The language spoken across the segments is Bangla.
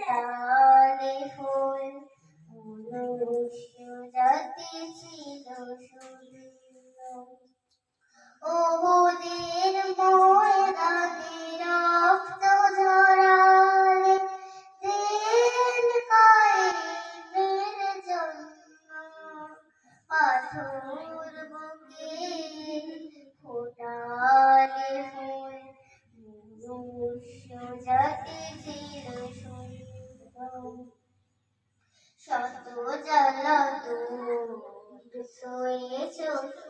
তালে ফুল ছিল শত জল সয়ে চোখ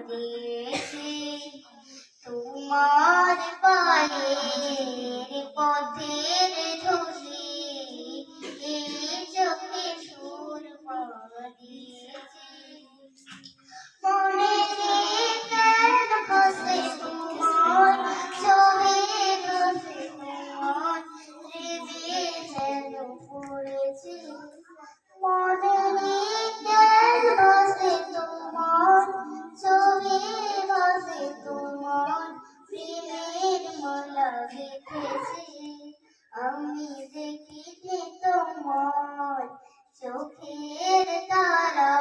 দিয়েছে। তোমার পায়ের পথের ধুলি এই চোখে সুর দিয়েছে দেখেছি আমি দেখিনি তোমার চোখের তারা।